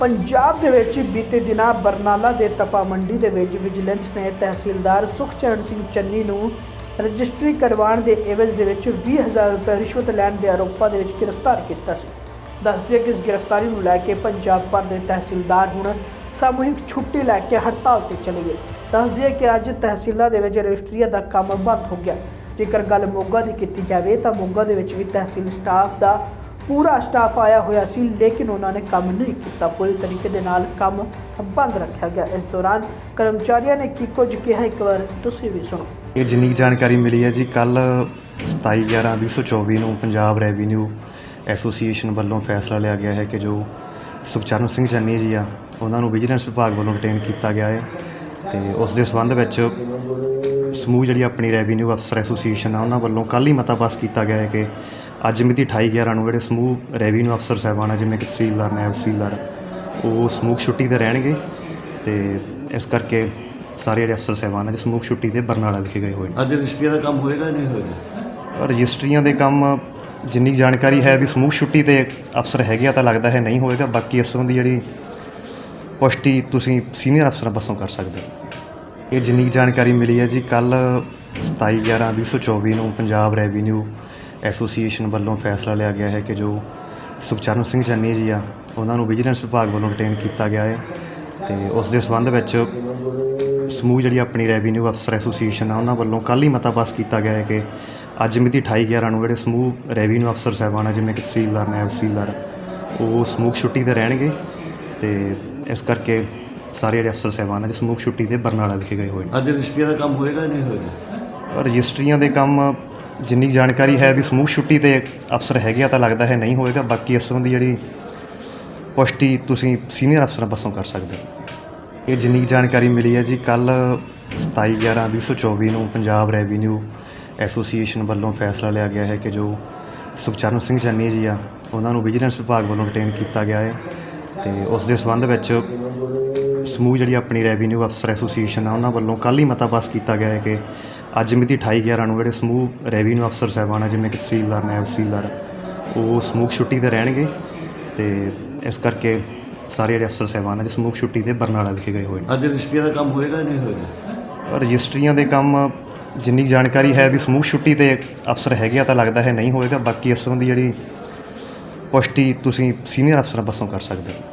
ਪੰਜਾਬ ਦੇ ਵਿੱਚ ਬੀਤੇ ਦਿਨਾਂ ਬਰਨਾਲਾ ਦੇ ਤਪਾ ਮੰਡੀ ਦੇ ਵਿੱਚ ਵਿਜੀਲੈਂਸ ਨੇ ਤਹਿਸੀਲਦਾਰ ਸੁਖਚਰਨ ਸਿੰਘ ਚੰਨੀ ਨੂੰ ਰਜਿਸਟਰੀ ਕਰਵਾਉਣ ਦੇ ਐਵਜ਼ ਦੇ ਵਿੱਚ 20000 ਰੁਪਏ ਰਿਸ਼ਵਤ ਲੈਣ ਦੇ ਆਰੋਪਾਂ ਦੇ ਵਿੱਚ ਗ੍ਰਿਫਤਾਰ ਕੀਤਾ ਸੀ। ਦੱਸਦੇ ਕਿ ਇਸ ਗ੍ਰਿਫਤਾਰੀ ਨੂੰ ਲੈ ਕੇ ਪੰਜਾਬ ਭਰ ਦੇ ਤਹਿਸੀਲਦਾਰ ਹੁਣ ਸਮੂਹਿਕ ਛੁੱਟੀ ਲੈ ਕੇ ਹੜਤਾਲ ਤੇ ਚਲੇ ਗਏ। ਦੱਸਦੇ ਕਿ ਅੱਜ ਤਹਿਸੀਲਾਂ ਦੇ ਵਿੱਚ ਰਜਿਸਟਰੀਆਂ ਦਾ ਕੰਮ ਬੰਦ ਹੋ ਗਿਆ। ਜੇਕਰ ਗੱਲ ਮੋਗਾ ਦੀ ਕੀਤੀ ਜਾਵੇ ਤਾਂ ਮੋਗਾ ਦੇ ਵਿੱਚ ਵੀ ਤਹਿਸੀਲ ਸਟਾਫ ਦਾ ਪੂਰਾ ਸਟਾਫ ਆਇਆ ਹੋਇਆ ਸੀ, ਲੇਕਿਨ ਉਹਨਾਂ ਨੇ ਕੰਮ ਨਹੀਂ ਕੀਤਾ। ਪੂਰੀ ਤਰੀਕੇ ਦੇ ਨਾਲ ਕੰਮ ਬੰਦ ਰੱਖਿਆ ਗਿਆ। ਇਸ ਦੌਰਾਨ ਕਰਮਚਾਰੀਆਂ ਨੇ ਕੀ ਕੁਝ ਕਿਹਾ? ਇੱਕ ਵਾਰ ਤੁਸੀਂ ਵੀ ਸੁਣੋ। ਇਹ ਜਿੰਨੀ ਕੁ ਜਾਣਕਾਰੀ ਮਿਲੀ ਹੈ ਜੀ ਕੱਲ 27/11/2024 ਨੂੰ ਪੰਜਾਬ ਰੈਵਨਿਊ ਐਸੋਸੀਏਸ਼ਨ ਵੱਲੋਂ ਫੈਸਲਾ ਲਿਆ ਗਿਆ ਹੈ ਕਿ ਜੋ ਸੁਖਚਰਨ ਸਿੰਘ ਚੰਨੀ ਜੀ ਆ, ਉਹਨਾਂ ਨੂੰ ਵਿਜੀਲੈਂਸ ਵਿਭਾਗ ਵੱਲੋਂ ਰਿਟੇਨ ਕੀਤਾ ਗਿਆ ਹੈ। ਤੇ ਉਸ ਦੇ ਸੰਬੰਧ ਵਿੱਚ ਸਮੂਹ ਜਿਹੜੀ ਆਪਣੀ ਰੈਵਨਿਊ ਅਫਸਰ ਐਸੋਸੀਏਸ਼ਨ ਆ ਉਹਨਾਂ ਵੱਲੋਂ ਕੱਲ ਹੀ ਮਤਾ ਪਾਸ ਕੀਤਾ ਗਿਆ ਹੈ ਕਿ ਅੱਜ ਮਿਤੀ 28/11 ਨੂੰ ਜਿਹੜੇ ਸਮੂਹ ਰੈਵਨਿਊ ਅਫਸਰ ਸਾਹਿਬਾਨ ਆ ਜਿਵੇਂ ਕਿ ਤਹਿਸੀਲਦਾਰ ਨਾਇਬ ਤਹਿਸੀਲਦਾਰ ਉਹ ਸਮੂਹ ਛੁੱਟੀ ਤੇ ਰਹਿਣਗੇ ਤੇ ਇਸ ਕਰਕੇ ਸਾਰੇ ਜਿਹੜੇ ਅਫਸਰ ਸਾਹਿਬਾਨ ਆ ਜੀ ਸਮੂਹ ਛੁੱਟੀ ਤੇ ਬਰਨਾਲਾ ਵਿਖੇ ਗਏ ਹੋਏ ਨੇ। ਅੱਜ ਰਜਿਸਟਰੀਆਂ ਦਾ ਕੰਮ ਹੋਏਗਾ ਨਹੀਂ ਹੋਏਗਾ? ਰਜਿਸਟਰੀਆਂ ਦੇ ਕੰਮ ਜਿੰਨੀ ਜਾਣਕਾਰੀ ਹੈ ਵੀ ਸਮੂਹ ਛੁੱਟੀ ਤੇ ਅਫਸਰ ਹੈਗੇ ਆ ਤਾਂ ਲੱਗਦਾ ਹੈ ਨਹੀਂ ਹੋਏਗਾ ਬਾਕੀ ਇਸ ਸੰਬੰਧੀ ਜਿਹੜੀ ਪੁਸ਼ਟੀ ਤੁਸੀਂ ਸੀਨੀਅਰ ਅਫਸਰਾਂ ਪਾਸੋਂ ਕਰ ਸਕਦੇ ਹੋ। ਇਹ ਜਿੰਨੀ ਕੁ ਜਾਣਕਾਰੀ ਮਿਲੀ ਹੈ ਜੀ ਕੱਲ 27/11/2024 ਨੂੰ ਪੰਜਾਬ ਰੈਵਨਿਊ ਐਸੋਸੀਏਸ਼ਨ ਵੱਲੋਂ ਫੈਸਲਾ ਲਿਆ ਗਿਆ ਹੈ ਕਿ ਜੋ ਸੁਖਚਰਨ ਸਿੰਘ ਚੰਨੀ ਜੀ ਆ, ਉਹਨਾਂ ਨੂੰ ਵਿਜੀਲੈਂਸ ਵਿਭਾਗ ਵੱਲੋਂ ਰਿਟੇਨ ਕੀਤਾ ਗਿਆ ਹੈ ਤੇ ਉਸ ਦੇ ਸੰਬੰਧ ਵਿੱਚ ਸਮੂਹ ਜਿਹੜੀ ਆਪਣੀ ਰੈਵਨਿਊ ਅਫਸਰ ਐਸੋਸੀਏਸ਼ਨ ਆ, ਉਹਨਾਂ ਵੱਲੋਂ ਕੱਲ ਹੀ ਮਤਾ ਪਾਸ ਕੀਤਾ ਗਿਆ ਹੈ ਕਿ ਅੱਜ ਮਿਤੀ 28/11 ਨੂੰ ਜਿਹੜੇ ਸਮੂਹ ਰੈਵਨਿਊ ਅਫਸਰ ਸਾਹਿਬਾਨ ਆ, ਜਿਵੇਂ ਕਿ ਤਹਿਸੀਲਦਾਰ, ਨਾਇਬ ਤਹਿਸੀਲਦਾਰ, ਉਹ ਸਮੂਹ ਛੁੱਟੀ ਤੇ ਰਹਿਣਗੇ ਤੇ ਇਸ ਕਰਕੇ ਸਾਰੇ ਜਿਹੜੇ ਅਫਸਰ ਸਾਹਿਬਾਨ ਆ ਸਮੂਹ ਛੁੱਟੀ ਤੇ ਬਰਨਾਲਾ ਵਿਖੇ ਗਏ ਹੋਏ ਨੇ। ਅੱਜ ਰਜਿਸਟਰੀਆਂ ਦਾ ਕੰਮ ਹੋਏਗਾ ਜਾਂ ਨਹੀਂ ਹੋਏਗਾ? ਰਜਿਸਟਰੀਆਂ ਦੇ ਕੰਮ ਜਿੰਨੀ ਜਾਣਕਾਰੀ ਹੈ ਵੀ ਸਮੂਹ ਛੁੱਟੀ ਤੇ ਅਫਸਰ ਹੈਗੇ ਆ ਤਾਂ ਲੱਗਦਾ ਹੈ ਨਹੀਂ ਹੋਏਗਾ। ਬਾਕੀ ਇਸ ਸੰਬੰਧੀ ਜਿਹੜੀ ਪੁਸ਼ਟੀ ਤੁਸੀਂ ਸੀਨੀਅਰ ਅਫਸਰਾਂ ਪਾਸੋਂ ਕਰ ਸਕਦੇ ਹੋ। ਇਹ ਜਿੰਨੀ ਜਾਣਕਾਰੀ ਮਿਲੀ ਹੈ ਜੀ ਕੱਲ 27/11/2024 ਨੂੰ ਪੰਜਾਬ ਰੈਵਨਿਊ ਐਸੋਸੀਏਸ਼ਨ ਵੱਲੋਂ ਫੈਸਲਾ ਲਿਆ ਗਿਆ ਹੈ ਕਿ ਜੋ ਸੁਖਚਰਨ ਸਿੰਘ ਚੰਨੀ ਜੀ ਆ ਉਹਨਾਂ ਨੂੰ ਵਿਜੀਲੈਂਸ ਵਿਭਾਗ ਵੱਲੋਂ ਰਿਟੇਨ ਕੀਤਾ ਗਿਆ ਹੈ। ਤੇ ਉਸ ਦੇ ਸੰਬੰਧ ਵਿੱਚ ਸਮੂਹ ਜਿਹੜੀ ਆਪਣੀ ਰੈਵਨਿਊ ਅਫਸਰ ਐਸੋਸੀਏਸ਼ਨ ਆ ਉਹਨਾਂ ਵੱਲੋਂ ਕੱਲ ਹੀ ਮਤਾ ਪਾਸ ਕੀਤਾ ਗਿਆ ਹੈ ਕਿ ਅੱਜ ਮਿਤੀ 28/11 ਨੂੰ ਜਿਹੜੇ ਸਮੂਹ ਰੈਵਨਿਊ ਅਫਸਰ ਸਾਹਿਬਾਨ ਆ ਜਿਵੇਂ ਕਿ ਤਹਿਸੀਲਦਾਰ ਨਾਇਬ ਤਹਿਸੀਲਦਾਰ ਉਹ ਸਮੂਹ ਛੁੱਟੀ ਤੇ ਰਹਿਣਗੇ ਤੇ ਇਸ ਕਰਕੇ ਸਾਰੇ ਜਿਹੜੇ ਅਫਸਰ ਸਾਹਿਬਾਨ ਆ ਜੀ ਸਮੂਹ ਛੁੱਟੀ ਤੇ ਬਰਨਾਲਾ ਵਿਖੇ ਗਏ ਹੋਏ ਅੱਜ ਰਜਿਸਟਰੀਆਂ ਦਾ ਕੰਮ ਹੋਏਗਾ ਜਾਂ ਨਹੀਂ ਹੋਏਗਾ? ਨੇ ਰਜਿਸਟਰੀਆਂ ਦੇ ਕੰਮ ਜਿੰਨੀ ਜਾਣਕਾਰੀ ਹੈ ਵੀ ਸਮੂਹ ਛੁੱਟੀ ਤੇ ਅਫਸਰ ਹੈਗੇ ਆ ਤਾਂ ਲੱਗਦਾ ਹੈ ਨਹੀਂ ਹੋਏਗਾ ਬਾਕੀ ਇਸ ਸੰਬੰਧੀ ਜਿਹੜੀ ਪੁਸ਼ਟੀ ਤੁਸੀਂ ਸੀਨੀਅਰ ਅਫਸਰਾਂ ਪਾਸੋਂ ਕਰ ਸਕਦੇ ਹੋ।